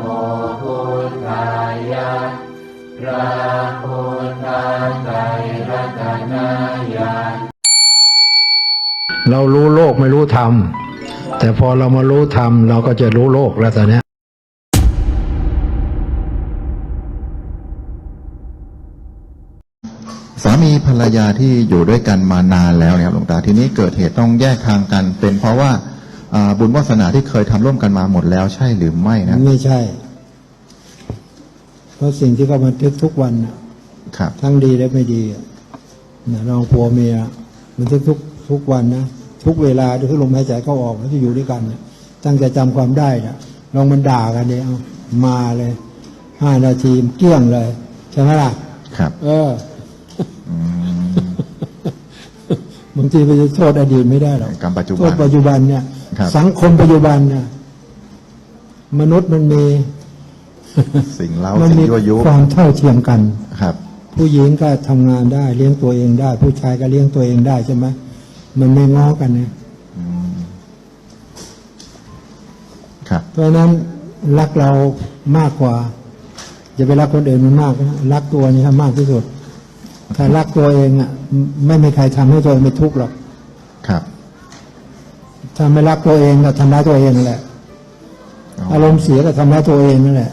โมพุทธายะพระพุทธไตรรัตนายาเรารู้โลกไม่รู้ธรรม แต่พอเรามารู้ธรรม เราก็จะรู้โลกแล้วตอนเนี้ยสามีภรรยาที่อยู่ด้วยกันมานานแล้วเนี่ยครับหลวงตาทีนี้เกิดเหตุต้องแยกทางกัน เป็นเพราะว่าอ่า บุญวาสนาที่เคยทำร่วมกันมาหมดแล้วใช่หรือไม่นะไม่ใช่ เพราะสิ่งที่เขาบันทึกทุกวันน่ะครับ ทั้งดีและไม่ดีอะนะเราผัวเมียบันทึกทุกทุกวันนะทุกเวลาทุกลมหายใจเข้าออกแล้วที่อยู่ด้วยกันน่ะตั้งใจจำความได้นะลองมันด่ากันเนี่ยเอามาเลยห้านาทีเกลี้ยงเลยใช่ไหมล่ะครับ เอออืมบางทีไปจะโทษอดีตไม่ได้หรอกกรรมปัจจุบันโทษปัจจุบันเนี่ยครับ สังคมปัจจุบันเนี่ยมนุษย์มันมี สิ่งเล้ามันสิ่งมียั่วยุความเท่าเทียมกันครับ ผู้หญิงก็ทำงานได้เลี้ยงตัวเองได้ ผู้ชายก็เลี้ยงตัวเองได้ใช่ไหมมันไม่ง้อกันเนี่ยอืมครับเพราะฉะนั้นรักเรามากกว่าอย่าไปรักคนอื่นมันมากนะรักตัวนี่ให้มากที่สุดถ้ารักตัวเองอะ ไม่มีใครทำให้ตัวเองไม่ทุกข์หรอกครับ ถ้าไม่รักตัวเองก็ทำร้ายตัวเองนั่นแหละอ๋ออารมณ์เสียก็ทำร้ายตัวเองนั่นแหละ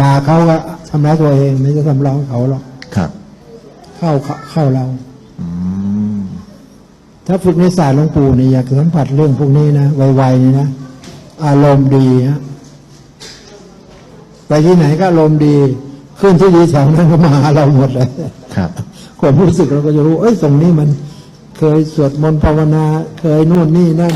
ด่าเขาก็ทำร้ายตัวเอง ไม่ใช่ทำร้ายเขาหรอกครับ เข้าเข้าเราอืมถ้าฝึกในศาสตร์หลวงปู่เนี่ยอยากสัมผัสเรื่องพวกนี้นะไวๆนี่นะอารมณ์ดีฮะไปที่ไหนก็อารมณ์ดี ขึ้นที่ดีแถวนั้นก็มาหาเราหมดเลยครับความรู้สึกเราก็จะรู้ เอ้ยตรงนี้มัน เคยสวดมนต์ภาวนา เคยนู่นนี่นั่น